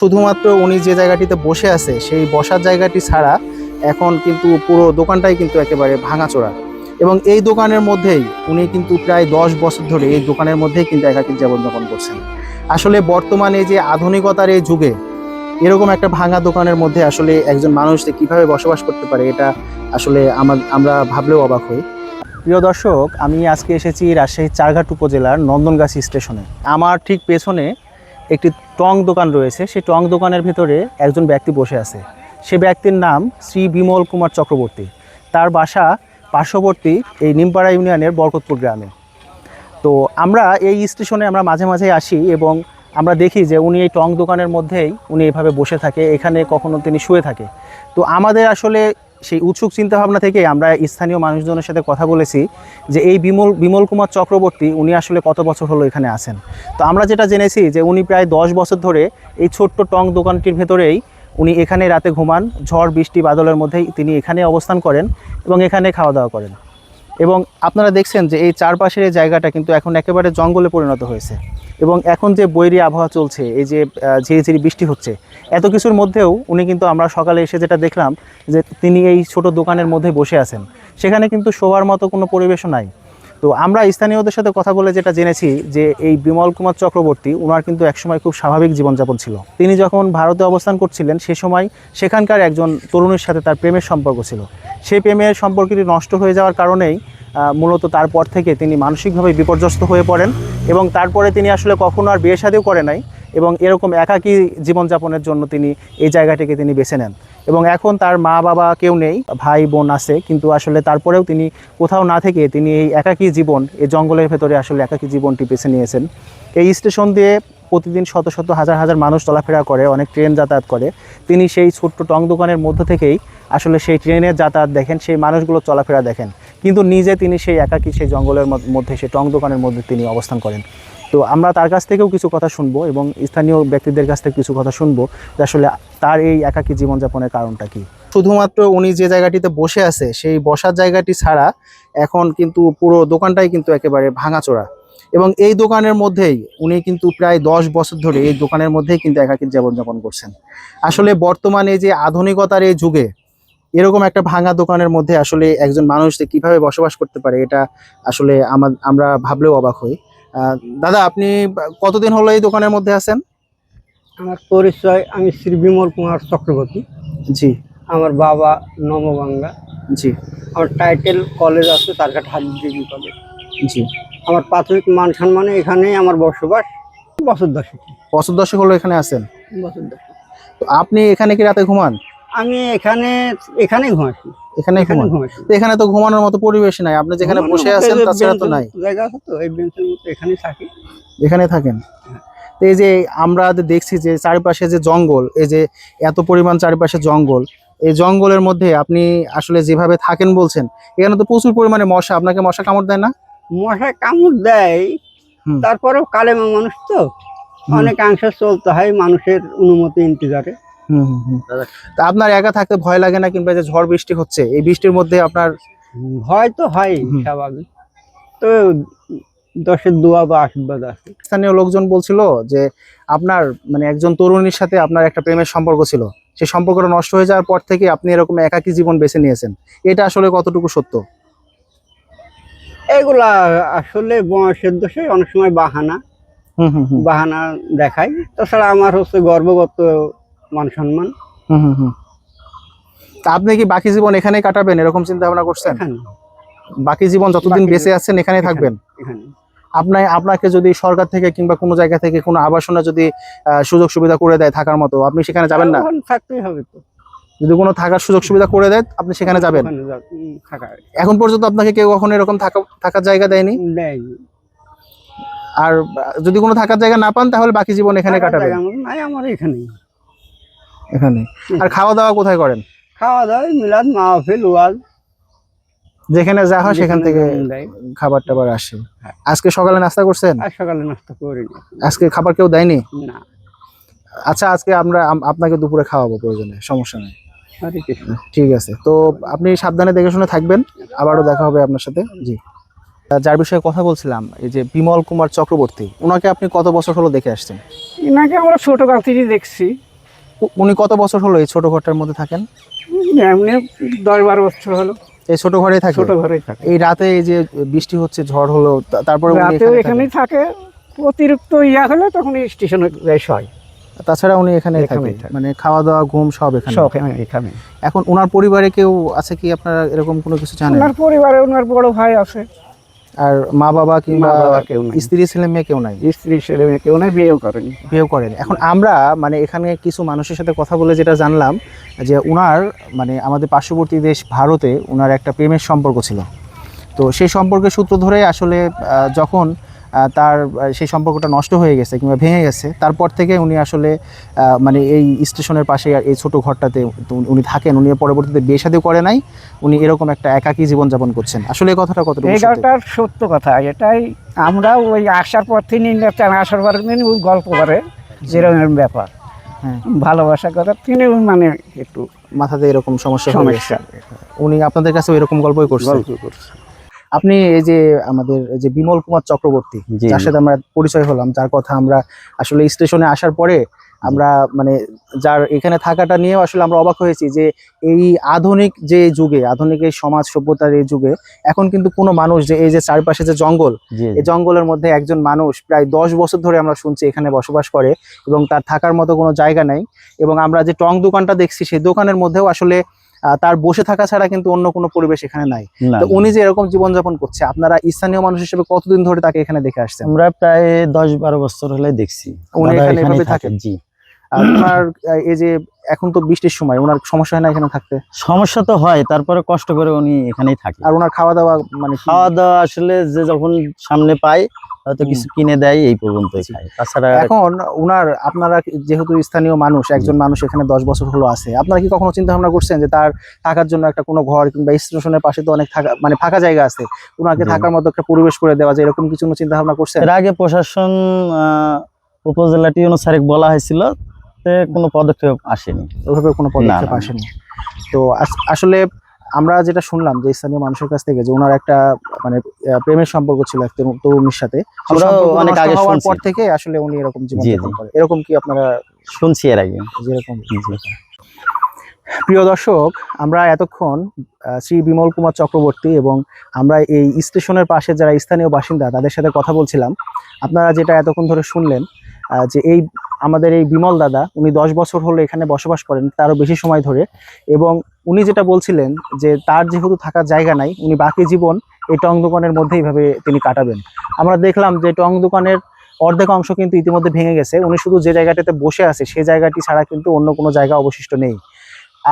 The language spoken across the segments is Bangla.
শুধুমাত্র উনি যে জায়গাটিতে বসে আছে, সেই বসার জায়গাটি ছাড়া এখন কিন্তু পুরো দোকানটাই কিন্তু একেবারে ভাঙাচোরা। এবং এই দোকানের মধ্যেই উনি কিন্তু প্রায় দশ বছর ধরে এই দোকানের মধ্যেই কিন্তু একাকী জীবনযাপন করছেন। আসলে বর্তমানে যে আধুনিকতার এই যুগে এরকম একটা ভাঙা দোকানের মধ্যে আসলে একজন মানুষ যে কীভাবে বসবাস করতে পারে, এটা আসলে আমা- আমরা ভাবলেও অবাক হই। প্রিয় দর্শক, আমি আজকে এসেছি রাজশাহী চারঘাট উপজেলার নন্দনগাছি স্টেশনে। আমার ঠিক পেছনে একটি টং দোকান রয়েছে। সেই টং দোকানের ভিতরে একজন ব্যক্তি বসে আছে। সে ব্যক্তির নাম শ্রী বিমল কুমার চক্রবর্তী। তার বাসা পার্শ্ববর্তী এই নিমপাড়া ইউনিয়নের বরকতপুর গ্রামে। তো আমরা এই স্টেশনে আমরা মাঝে মাঝে আসি এবং আমরা দেখি যে উনি এই টং দোকানের মধ্যেই উনি এভাবে বসে থাকে। এখানে কখনো তিনি শুয়ে থাকে। তো আমাদের আসলে সেই উৎসুক চিন্তাভাবনা থেকে আমরা স্থানীয় মানুষজনের সাথে কথা বলেছি যে এই বিমল বিমল কুমার চক্রবর্তী উনি আসলে কত বছর হলো এখানে আসেন তো আমরা যেটা জেনেছি যে উনি প্রায় দশ বছর ধরে এই ছোট্ট টং দোকানটির ভেতরেই উনি এখানে রাতে ঘুমান, ঝড়, বৃষ্টি, বাদলের মধ্যেই তিনি এখানে অবস্থান করেন এবং এখানে খাওয়া দাওয়া করেন। এবং আপনারা দেখছেন যে এই চারপাশের এই জায়গাটা কিন্তু এখন একেবারে জঙ্গলে পরিণত হয়েছে। এবং এখন যে বৈরি আবহাওয়া চলছে, এই যে ঝিরি ঝিরি বৃষ্টি হচ্ছে, এত কিছুর মধ্যেও উনি কিন্তু আমরা সকালে এসে যেটা দেখলাম যে তিনি এই ছোট দোকানের মধ্যে বসে আছেন। সেখানে কিন্তু শোবার মতো কোনো পরিবেশও নাই। তো আমরা স্থানীয়দের সাথে কথা বলে যেটা জেনেছি যে এই বিমল কুমার চক্রবর্তী ওনার কিন্তু একসময় খুব স্বাভাবিক জীবনযাপন ছিল। তিনি যখন ভারতে অবস্থান করছিলেন, সে সময় সেখানকার একজন তরুণীর সাথে তার প্রেমের সম্পর্ক ছিল। সেই প্রেমের সম্পর্কটি নষ্ট হয়ে যাওয়ার কারণেই মূলত তারপর থেকে তিনি মানসিকভাবে বিপর্যস্ত হয়ে পড়েন এবং তারপরে তিনি আসলে কখনো আর বিয়ে সাদেও করে নাই। এবং এরকম একাকী জীবনযাপনের জন্য তিনি এই জায়গাটিকে তিনি বেছে নেন। এবং এখন তার মা বাবা কেউ নেই, ভাই বোন আছে, কিন্তু আসলে তারপরেও তিনি কোথাও না থেকে তিনি এই একাকী জীবন, এই জঙ্গলের ভেতরে আসলে একাকী জীবনটি বেছে নিয়েছেন। এই স্টেশন দিয়ে প্রতিদিন শত শত হাজার হাজার মানুষ চলাফেরা করে, অনেক ট্রেন যাতায়াত করে। তিনি সেই ছোট্ট টং দোকানের মধ্য থেকেই আসলে সেই ট্রেনের যাতায়াত দেখেন, সেই মানুষগুলো চলাফেরা দেখেন। কিন্তু নিজে তিনি সেই একাকী সেই জঙ্গলের মধ্যে, সেই টং দোকানের মধ্যে তিনি অবস্থান করেন। তো আমরা তার কাছ থেকেও কিছু কথা শুনব এবং স্থানীয় ব্যক্তিদের কাছ থেকে কিছু কথা শুনব যে আসলে তার এই একাকী জীবনযাপনের কারণটা কি? শুধুমাত্র উনি যে জায়গাটিতে বসে আছে, সেই বসার জায়গাটি ছাড়া এখন কিন্তু পুরো দোকানটাই কিন্তু একেবারে ভাঙাচোরা। এবং এই দোকানের মধ্যেই উনি কিন্তু প্রায় দশ বছর ধরে এই দোকানের মধ্যেই কিন্তু একাকী জীবনযাপন করছেন। আসলে বর্তমানে যে আধুনিকতার এই যুগে এরকম একটা ভাঙা দোকানের মধ্যে আসলে একজন মানুষ কীভাবে বসবাস করতে পারে, এটা আসলে আমা- আমরা ভাবলেও অবাক হই। দাদা আপনি কতদিন হলো এই দোকানের মধ্যে আছেন? আমার পরিচয় আমি শ্রী বিমল কুমার চক্রবর্তী। জি। আমার বাবা নবগঙ্গা জি। আমার টাইটেল কলেজ আছে তারঘাট হাজি ডিগ্রি কলেজ জি। আমার প্রাথমিক মান সম্মানে এখানেই আমার বসবাস। বছর দশেক। বছর দশক হলো এখানে আছেন? বছর দশেক। তো আপনি এখানে কি রাতে ঘুমান? আমি এখানে এখানেই ঘুমাইছি এখানে এখানে তো এখানে তো ঘুমানোর মতো পরিবেশ নাই। আপনি যেখানে বসে আছেন তাছাড়া তো নাই। জায়গা আছে তো এই বেঞ্চের মতো এখানেই থাকি। এখানে থাকেন। এই যে আমরা যে দেখছি যে চারিপাশে যে জঙ্গল এই যে এত পরিমাণ চারিপাশে জঙ্গল এই জঙ্গলের মধ্যে আপনি আসলে যেভাবে থাকেন বলছেন এখানে তো প্রচুর পরিমাণে মশা। আপনাকে মশা কামড় দেয় না? মশা কামড় দেয় তারপরেও কালেমা মানুষ তো। অনেকাংশে চলতে হয় মানুষের অনুমতি ইন্তজারে। তা আপনার একা থাকতে ভয় লাগে না কিংবা যে ঝড় বৃষ্টি হচ্ছে এই বৃষ্টির মধ্যে আপনার ভয় তো হয় স্বাভাবিক। তো দশের দোয়া বা আশীর্বাদ আছে। স্থানীয় লোকজন বলছিল যে আপনার মানে একজন তরুণীর সাথে আপনার একটা প্রেমের সম্পর্ক ছিল। সেই সম্পর্কটা নষ্ট হয়ে যাওয়ার পর থেকে আপনি এরকম একাকী জীবন বেছে নিয়েছেন। এটা আসলে কতটুকু সত্য? এগুলা আসলে বয়সের দোষে অনেক সময় বাহানা। হুম হুম হুম। বাহানা দেখায়। তাছাড়া আমার হচ্ছে গর্বগত মান সম্মান। হুম হুম তা আপনি কি বাকি জীবন এখানেই কাটাবেন? এরকম চিন্তা ভাবনা করছেন? এখানে বাকি জীবন যতদিন বেঁচে আছেন এখানেই থাকবেন? এখানে। আপনার আপনাকে যদি সরকার থেকে কিংবা কোনো জায়গা থেকে কোনো আবাসনে যদি সুযোগ সুবিধা করে দেয় থাকার মতো আপনি সেখানে যাবেন না? থাকতেই হবে তো। যদি কোনো থাকার সুযোগ সুবিধা করে দেয় আপনি সেখানে যাবেন? এখন পর্যন্ত আপনাকে কেউ কখনো এরকম থাকা থাকার জায়গা দেয়নি? দেয় আর যদি কোনো থাকার জায়গা না পান তাহলে বাকি জীবন এখানে কাটাবেন। নাই আমার এখানেই। এখানে। আর খাওয়া দাওয়া কোথায় করেন? খাওয়া দাওয়া মিলাদ মাহফিল ওয়াজ। যেখানে যা হয় সেখান থেকে। খাবার টাবার আসে। হ্যাঁ। আজকে সকালে নাস্তা করছেন? সকালে নাস্তা করিনি আজকে খাবার কেউ দেয়নি? না। আচ্ছা আজকে আমরা আপনাকে দুপুরে খাওয়াবো প্রয়োজনে সমস্যা নেই। ঠিক আছে। তো আপনি সাবধানে দেখে শুনে থাকবেন। আবারও দেখা হবে আপনার সাথে। জি। যার বিষয়ে কথা বলছিলাম এই যে বিমল কুমার চক্রবর্তী ওনাকে আপনি কত বছর হলো দেখে আসছেন? এনাকে আমরা ছোটকাল থেকেই দেখছি। উনি কত বছর হলো এই ছোট ঘরটার মধ্যে থাকেন? এমনি দশ বারো বছর হলো। এই ছোট ঘরে থাকে? ছোট ঘরেই থাকে। এই রাতে এই যে বৃষ্টি হচ্ছে ঝড় হলো তারপরে রাতেও এখানেই থাকে। অতিরিক্ত ইয়া হলে তখন স্টেশনে বেশ হয়। তাছাড়া উনি এখানে থাকে। মানে খাওয়া দাওয়া ঘুম সব এখানে? সব এখানে এখানে। এখন ওনার পরিবারে কেউ আছে কি আপনারা এরকম কোনো কিছু জানেন? ওনার পরিবারে ওনার বড় ভাই আছে। আর মা বাবা কিংবা কেউ নাই। স্ত্রী ছেলে মেয়ে কেউ নাই? স্ত্রী ছেলে মেয়ে কেউ নাই বিয়েও করেনি। বিয়েও করেন। এখন আমরা মানে এখানে কিছু মানুষের সাথে কথা বলে যেটা জানলাম যে উনার মানে আমাদের পার্শ্ববর্তী দেশ ভারতে উনার একটা প্রেমের সম্পর্ক ছিল। তো সেই সম্পর্কের সূত্র ধরে আসলে যখন তার সেই সম্পর্কটা নষ্ট হয়ে গেছে কিংবা ভেঙে গেছে। তারপর থেকে উনি আসলে মানে এই স্টেশনের পাশে আর এই ছোট ঘরটাতে উনি থাকেন। উনি পরবর্তীতে বিয়ে শাদী করে নাই। উনি এরকম একটা একাকী জীবনযাপন করছেন। আসলে এই কথাটা কতটুকু এই সত্যি? সত্য কথা। এটাই আমরা ওই আসার পর থেকে আসার পর ওই গল্প করে যেরকম ব্যাপার। হ্যাঁ। ভালোবাসা কথা তিনি মানে একটু মাথাতে এরকম সমস্যা সমস্যা। উনি আপনাদের কাছে এরকম গল্পই করছেন গল্প আপনি এই যে আমাদের যে বিমল কুমার চক্রবর্তী যার সাথে আমরা পরিচয় হলাম যার কথা আমরা আসলে স্টেশনে আসার পরে আমরা মানে যার এখানে থাকাটা নিয়েও আসলে আমরা অবাক হয়েছি যে এই আধুনিক যে যুগে আধুনিক এই সমাজ সভ্যতার এই যুগে এখন কিন্তু কোনো মানুষ যে এই যে চারপাশে যে জঙ্গল এই জঙ্গলের মধ্যে একজন মানুষ প্রায় দশ বছর ধরে আমরা শুনছি এখানে বসবাস করে এবং তার থাকার মতো কোনো জায়গা নাই এবং আমরা যে টং দোকানটা দেখছি সেই দোকানের মধ্যেও আসলে তার বসে থাকা ছাড়া কিন্তু অন্য কোনো পরিবেশ এখানে নাই। তো উনি যে এরকম জীবনযাপন করছে আপনারা স্থানীয় মানুষ হিসেবে কতদিন ধরে তাকে এখানে দেখে আসছেন? আমরা প্রায় দশ বারো বছর হলে দেখছি। উনি এখানে এভাবে থাকেন? জি। আর ওনার এই যে এখন তো বৃষ্টির সময় ওনার সমস্যা হয় না এখানে থাকতে? সমস্যা তো হয় তারপরে কষ্ট করে উনি এখানেই থাকে আর ওনার খাওয়া দাওয়া মানে খাওয়া দাওয়া আসলে যে যখন সামনে পায় হয়তো কিছু কিনে দেয় এই পর্যন্তই। খায়। তাছাড়া এখন উনার আপনারা যেহেতু স্থানীয় মানুষ একজন মানুষ এখানে দশ বছর হলো আছে আপনারা কি কখনো চিন্তা ভাবনা করছেন যে তার থাকার জন্য একটা কোনো ঘর কিংবা স্টেশনের পাশে তো অনেক থাকা মানে ফাঁকা জায়গা আছে ওনাকে জি। থাকার মতো একটা পরিবেশ করে দেওয়া যায় এরকম কিছু চিন্তা ভাবনা করছেন? এর আগে প্রশাসন আহ, উপজেলাটি অনুসারে বলা হয়েছিল কোনো পদক্ষেপ আসেনি। ওইভাবে কোনো পদক্ষেপ আসেনি। তো আস- আসলে আমরা যেটা শুনলাম যে স্থানীয় মানুষের কাছ থেকে যে ওনার একটা মানে প্রেমের সম্পর্ক ছিল এক তরুণীর সাথে অনেক আগে হওয়ার। পর থেকে আসলে উনি এরকম জীবন এরকম কি আপনারা শুনছি এর আগে। যেরকম প্রিয় দর্শক আমরা এতক্ষণ শ্রী বিমল কুমার চক্রবর্তী এবং আমরা এই স্টেশনের পাশে যারা স্থানীয় বাসিন্দা তাদের সাথে কথা বলছিলাম। আপনারা যেটা এতক্ষণ ধরে শুনলেন আহ, যে এই আমাদের এই বিমল দাদা, উনি দশ বছর হলো এখানে বসবাস করেন তারও বেশি সময় ধরে। এবং উনি যেটা বলছিলেন যে, তার যেহেতু থাকার জায়গা নাই, উনি বাকি জীবন এই টং দোকানের মধ্যে এইভাবে তিনি কাটাবেন। আমরা দেখলাম যে, টং দোকানের অর্ধেক অংশ কিন্তু ইতিমধ্যে ভেঙে গেছে। উনি শুধু যে জায়গাটাতে বসে আছে সেই জায়গাটি ছাড়া কিন্তু অন্য কোনো জায়গা অবশিষ্ট নেই।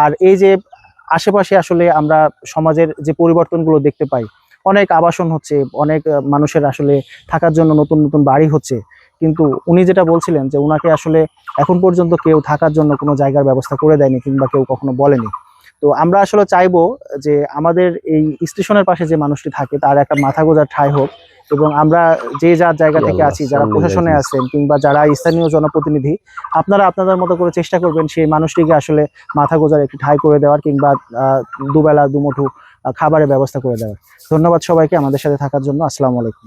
আর এই যে, আশেপাশে আসলে আমরা সমাজের যে পরিবর্তনগুলো দেখতে পাই, অনেক আবাসন হচ্ছে, অনেক মানুষের আসলে থাকার জন্য নতুন নতুন বাড়ি হচ্ছে। কিন্তু উনি যেটা বলছিলেন যে উনাকে আসলে এখন পর্যন্ত কেউ থাকার জন্য কোনো জায়গার ব্যবস্থা করে দেয়নি কিংবা কেউ কখনো বলেনি। তো আমরা আসলে চাইব যে আমাদের এই স্টেশনের পাশে যে মানুষটি থাকে তার একটা মাথা গোজার ঠাঁই হোক এবং আমরা যে যার জায়গা থেকে আছি যারা প্রশাসনে আছেন কিংবা যারা স্থানীয় জনপ্রতিনিধি আপনারা আপনাদের মতো করে চেষ্টা করবেন সেই মানুষটিকে আসলে মাথা গোজার একটি ঠাঁই করে দেওয়ার কিংবা দুবেলা দুমুঠো খাবারের ব্যবস্থা করে দেওয়ার। ধন্যবাদ সবাইকে আমাদের সাথে থাকার জন্য। আসসালামু আলাইকুম।